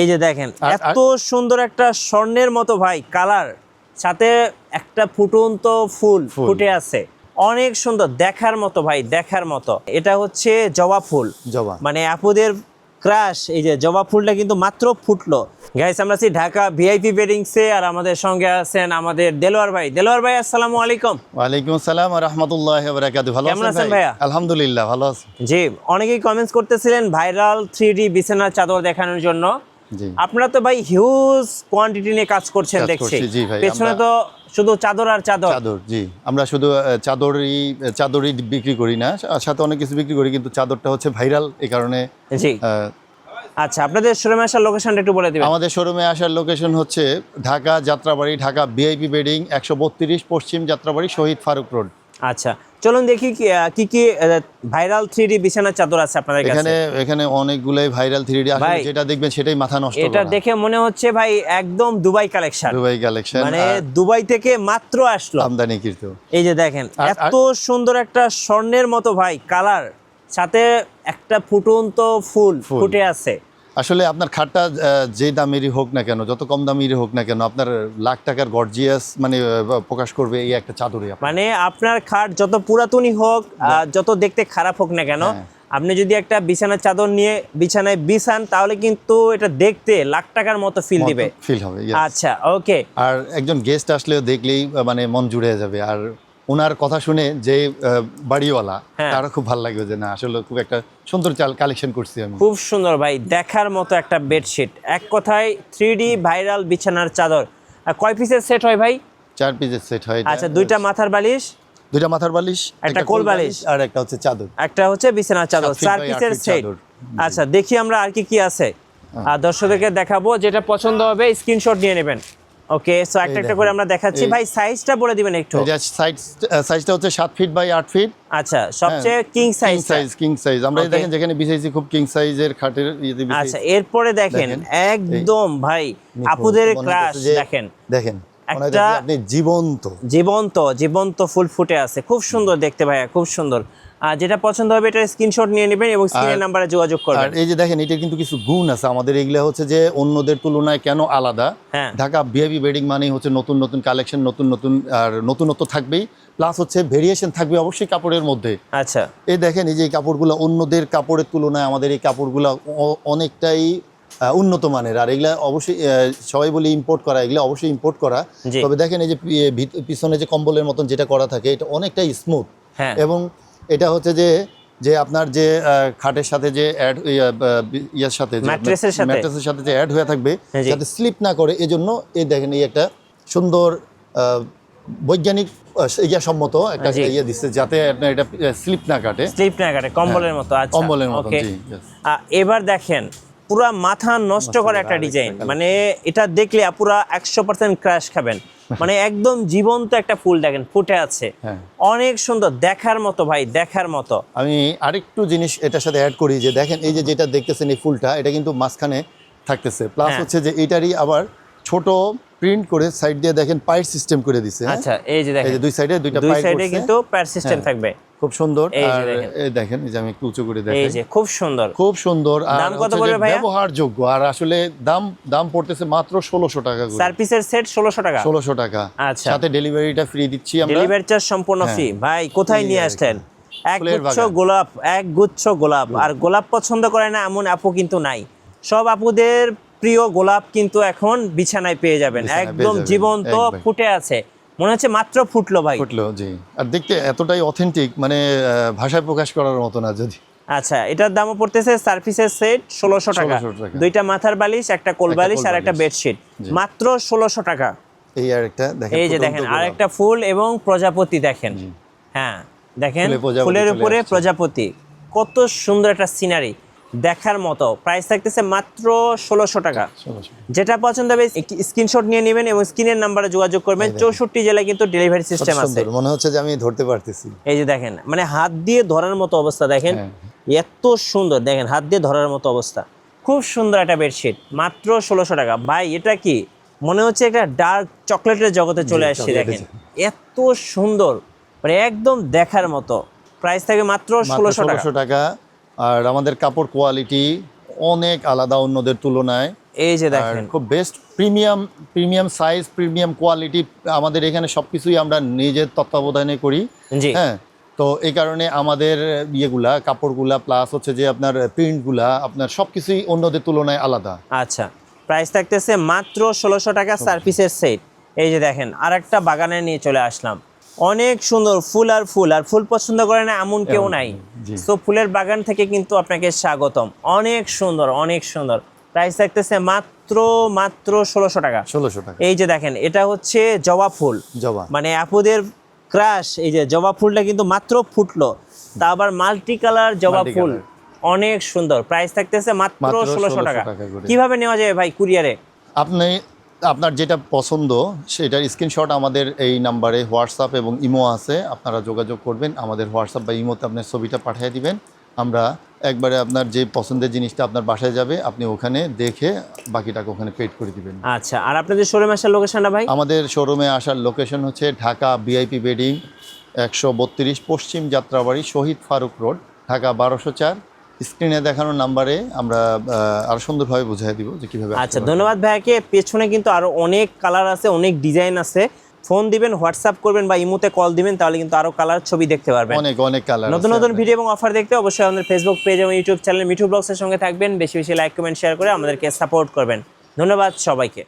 এই যে দেখেন এত সুন্দর একটা স্বর্ণের মতো ভাই কালার। সাথে একটা ফুটন্ত ফুল। ফুটে আছে। অনেক সুন্দর দেখার মতো ভাই দেখার মতো। এটা হচ্ছে জবা ফুল। জবা। মানে আপুদের ক্রাশ এই যে জবা ফুলটা কিন্তু মাত্র ফুটলো। গাইস আমরা আছি ঢাকা ভিআইপি বেডিংসে আর আমাদের সঙ্গে আছেন আমাদের দেলোয়ার ভাই। দেলোয়ার ভাই আসসালামু আলাইকুম। ওয়ালাইকুম আসসালাম রহমতুল্লাহ বারাকাতু ভালো কেমন আছেন আছেন ভাই? ভাইয়া? আলহামদুলিল্লাহ ভালো আছি। জি অনেকেই কমেন্টস করতেছিলেন ভাইরাল থ্রি ডি বিছানার চাদর দেখানোর জন্য। আপনারা তো ভাই হিউজ কোয়ান্টিটি নিয়ে কাজ করছেন দেখছি। পেছনে তো শুধু চাদর আর চাদর। চাদর জি। আমরা শুধু চাদরই চাদরই বিক্রি করি না সাথে অনেক কিছু বিক্রি করি কিন্তু চাদরটা হচ্ছে ভাইরাল এই কারণে জি। আচ্ছা আপনাদের শোরুমে আসার লোকেশনটা একটু বলে দিবেন। আমাদের শোরুমে আসার লোকেশন হচ্ছে ঢাকা যাত্রাবাড়ি ঢাকা ভিআইপি বেডিং একশো বত্রিশ পশ্চিম যাত্রাবাড়ি শহীদ ফারুক রোড। আচ্ছা চলুন দেখি কি কি ভাইরাল থ্রি ডি বিছানার চাদর আছে আপনাদের কাছে? এখানে এখানে অনেকগুলোই ভাইরাল থ্রি ডি ভাই, যেটা দেখবেন সেটাই মাথা নষ্ট এটা দেখে মনে হচ্ছে ভাই একদম দুবাই কালেকশন দুবাই কালেকশন মানে দুবাই থেকে মাত্র আসলো। আমদানি কৃত। এই যে দেখেন এত সুন্দর একটা স্বর্ণের মতো ভাই কালার সাথে একটা ফুটন্ত ফুল। ফুটে আছে। আসলে আপনার খাটটা যে দামেরই হোক না কেন যত কম দামেরই হোক না কেন আপনার লাখ টাকার গর্জিয়াস মানে প্রকাশ করবে এই একটা চাদরই মানে আপনার খাট যত পুরাতনই হোক যত দেখতে খারাপ হোক না কেন হ্যাঁ। আপনি যদি একটা বিছানার চাদর নিয়ে বিছানায় বিছান তাহলে কিন্তু এটা দেখতে লাখ টাকার মতো ফিল দিবে। ফিল হবে আচ্ছা ওকে আর একজন গেস্ট আসলেও দেখলেই মানে মন জুড়ে যাবে। আর ওনার কথা শুনে যে বাড়িওয়ালা হ্যাঁ। তারও খুব ভালো লাগবে যে না আসলে খুব একটা সুন্দর চাল কালেকশন করছি আমি। খুব সুন্দর ভাই দেখার মতো একটা বেডশিট এক কথায় থ্রি ভাইরাল বিছানার চাদর। কয় পিসের সেট হয় ভাই? চার পিসের সেট হয় আচ্ছা দুইটা মাথার বালিশ? দুইটা মাথার বালিশ একটা কোল বালিশ। আর একটা হচ্ছে চাদর। একটা হচ্ছে বিছানার চাদর। চার পিসের সেট আচ্ছা দেখি আমরা আর কি কি আছে। আর দর্শকদেরকে দেখাবো যেটা পছন্দ হবে স্ক্রিনশট নিয়ে নেবেন। ওকে সো একটা একটা করে আমরা দেখাচ্ছি। ভাই সাইজটা বলে দিবেন একটু। এটা সাইজ সাইজটা হচ্ছে সাত ফিট বাই আট ফিট আচ্ছা সবচেয়ে king size size king size আমরা দেখেন যেখানে বিছাইছি খুব কিং সাইজের খাটের আচ্ছা এরপরে দেখেন একদম ভাই আপুদের ক্রাশ দেখেন। দেখেন একটা- আপনি জীবন্ত। জীবন্ত জীবন্ত ফুল ফুটে আছে। খুব সুন্দর দেখতে ভাইয়া খুব সুন্দর। আর যেটা পছন্দ হবে এটা স্ক্রিনশট নিয়ে নেবেন এবং স্ক্রিনের আর- নাম্বারে যোগাযোগ আর করবেন এই যে দেখেন এটা কিন্তু কিছু গুণ আছে। আমাদের এগুলো হচ্ছে যে অন্যদের তুলনায় কেন আলাদা? হ্যাঁ। ঢাকা বিআইবি বেডিং মানেই হচ্ছে নতুন নতুন কালেকশন নতুন নতুন আর নতুনত্ব থাকবেই। প্লাস হচ্ছে ভেরিয়েশন থাকবে অবশ্যই কাপড়ের মধ্যে। আচ্ছা। এই দেখেন এই যে কাপড়গুলো অন্যদের কাপড়ের তুলনায় আমাদের এই কাপড়গুলো অনেকটাই উন্নত মানের। আর এগুলা অবশ্যই সবাই বলে ইম্পোর্ট করা এগুলো অবশ্যই ইম্পোর্ট করা। তবে দেখেন এই যে পিছনে যে কম্বলের মতন যেটা করা থাকে এটা অনেকটাই স্মুথ হ্যাঁ। এবং এটা হচ্ছে যে যে আপনার যে খাটের সাথে যে অ্যাড ইয়ার সাথে যে ম্যাট্রেসের সাথে? ম্যাট্রেসের সাথে যে অ্যাড হয়ে থাকবে হ্যাঁ যাতে স্লিপ না করে এজন্য এই দেখেন এই একটা সুন্দর বৈজ্ঞানিক ইয়া সম্মত একটা জি। ইয়ে দিচ্ছে যাতে আপনার এটা স্লিপ না কাটে স্লিপ না কাটে কম্বলের মতো আচ্ছা কম্বলের মতো জি. এবার দেখেন পুরা মাথা নষ্ট করা একটা ডিজাইন মানে এটা দেখলে পুরা একশো পার্সেন্ট ক্র্যাশ খাবেন মানে একদম জীবন্ত একটা ফুল দেখেন ফুটে আছে হ্যাঁ। অনেক সুন্দর দেখার মতো ভাই দেখার মতো আমি আরেকটু জিনিস এটার সাথে অ্যাড করি যে দেখেন এই যে যেটা দেখতেছেন এই ফুলটা এটা কিন্তু মাঝখানে থাকতেছে প্লাস হ্যাঁ। হচ্ছে যে এটারই আবার ছোট প্রিন্ট করে সাইড দিয়ে দেখেন পায়ের সিস্টেম করে দিছে হ্যাঁ? আচ্ছা এই যে এই দেখেন যে দুই সাইডে দুইটা দুই সাইডে কিন্তু প্যার সিস্টেম। থাকবে খুব সুন্দর। আর দেখেন। দেখেন যে আমি একটু উঁচু করে এই যে খুব সুন্দর। খুব সুন্দর। আর দাম কত পড়বে ভাইয়া? ব্যবহারযোগ্য। আর আসলে দাম দাম পড়তেছে মাত্র ষোলোশো টাকা করে। চার পিসের সেট ষোলোশো টাকা? ষোলোশো টাকা। আচ্ছা। সাথে ডেলিভারিটা ফ্রি দিচ্ছি আমরা। ডেলিভারি চার্জ সম্পূর্ণ হ্যাঁ। ফ্রি ভাই কোথায় নিয়ে। আসলেন এক গুচ্ছ গোলাপ এক গুচ্ছ গোলাপ আর গোলাপ পছন্দ করে না এমন আপু কিন্তু নাই। সব আপুদের প্রিয় গোলাপ কিন্তু এখন বিছানায় পেয়ে যাবেন। একদম জীবন্ত ফুটে আছে। মনে হচ্ছে মাত্র ফুটলো ভাই। ফুটলো জি। আর দেখতে এতটাই অথেন্টিক মানে ভাষায় প্রকাশ করার মতো না যদি। আচ্ছা এটার দামও পড়তেছে সার্ভিসের সেট ষোলোশো টাকা। 1600 টাকা। দুইটা মাথার বালিশ একটা কোল বালিশ আর একটা বেডশিট মাত্র ষোলোশো টাকা। এই আর একটা দেখেন এই যে দেখেন আর একটা ফুল এবং প্রজাপতি দেখেন। হ্যাঁ দেখেন ফুলের উপরে প্রজাপতি। কত সুন্দর একটা সিনারি দেখার মতো। প্রাইস থাকতেছে মাত্র ষোলোশো টাকা। যেটা পছন্দ হবে স্ক্রিনশট নিয়ে নেবেন এবং স্ক্রিনের নাম্বারে যোগাযোগ করবেন। চৌষট্টি জেলায় কিন্তু ডেলিভারি সিস্টেম আছে। মনে হচ্ছে যে আমি ধরতে পারতেছি। এই যে দেখেন মানে হাত দিয়ে ধরার মতো অবস্থা দেখেন। হ্যাঁ। এত সুন্দর। দেখেন হাত দিয়ে ধরার মতো অবস্থা। খুব সুন্দর একটা বেডশিট মাত্র ষোলোশো টাকা। ভাই এটা কি? মনে হচ্ছে একটা ডার্ক চকলেটের জগতে চলে আসছে দেখেন। এত সুন্দর। মানে একদম দেখার মতো। প্রাইস থাকে মাত্র ষোলোশো টাকা। আর আমাদের কাপড় কোয়ালিটি অনেক আলাদা অন্যদের তুলনায়। এই যে দেখেন। খুব best premium premium size premium quality আমাদের এখানে সবকিছুই আমরা নিজের তত্ত্বাবধানে করি। হ্যাঁ তো এই কারণে আমাদের ইয়েগুলা কাপড়গুলা প্লাস হচ্ছে যে আপনার প্রিন্টগুলা আপনার সবকিছুই অন্যদের তুলনায় আলাদা। আচ্ছা প্রাইস থাকতেছে মাত্র ষোলোশো টাকা সার্ভিসের সেট এই যে দেখেন আর একটা বাগানে নিয়ে চলে আসলাম। অনেক সুন্দর ফুল আর ফুল আর ফুল পছন্দ করে না এমন কেউ নাই। তো ফুলের বাগান থেকে কিন্তু আপনাকে স্বাগতম। অনেক সুন্দর অনেক সুন্দর। প্রাইস থাকতেছে মাত্র মাত্র ষোলোশো টাকা। ষোলোশো টাকা। এই যে দেখেন এটা হচ্ছে জবা ফুল। জবা। মানে আপুদের ক্রাশ এই যে জবা ফুলটা কিন্তু মাত্র ফুটলো। তা আবার মাল্টি কালার জবা ফুল। অনেক সুন্দর। প্রাইস থাকতেছে মাত্র ষোলোশো টাকা। টাকা কীভাবে নেওয়া যায় ভাই কুরিয়ারে? আপনি আপনার যেটা পছন্দ সেটার স্ক্রিনশট আমাদের এই নাম্বারে হোয়াটসঅ্যাপ এবং ইমো আছে আপনারা যোগাযোগ করবেন। আমাদের হোয়াটসঅ্যাপ বা ইমোতে আপনার ছবিটা পাঠিয়ে দিবেন। আমরা একবারে আপনার যে পছন্দের জিনিসটা আপনার বাসায় যাবে আপনি ওখানে দেখে বাকি টাকা ওখানে পেড করে দিবেন। আচ্ছা আর আপনাদের শোরুম আসার লোকেশনটা ভাই? আমাদের শোরুমে আসার লোকেশন হচ্ছে ঢাকা বিআইপি বেডিং একশো বত্রিশ পশ্চিম যাত্রাবাড়ি শহীদ ফারুক রোড ঢাকা বারোশো চার। স্ক্রিনে দেখানো নাম্বারে আমরা আরও সুন্দরভাবে বুঝিয়ে দিব যে কীভাবে আচ্ছা। ধন্যবাদ ভাইয়াকে। পেছনে কিন্তু আরও অনেক কালার আছে অনেক ডিজাইন আছে। ফোন দিবেন হোয়াটসঅ্যাপ করবেন বা ইমোতে কল দিবেন তাহলে কিন্তু আরও কালার ছবি দেখতে পারবেন। অনেক অনেক কালার নতুন নতুন ভিডিও এবং অফার দেখতে অবশ্যই আমাদের ফেসবুক পেজ এবং ইউটিউব চ্যানেল মিঠু ব্লগসের সঙ্গে থাকবেন। বেশি বেশি লাইক কমেন্ট শেয়ার করে আমাদেরকে সাপোর্ট করবেন। ধন্যবাদ সবাইকে।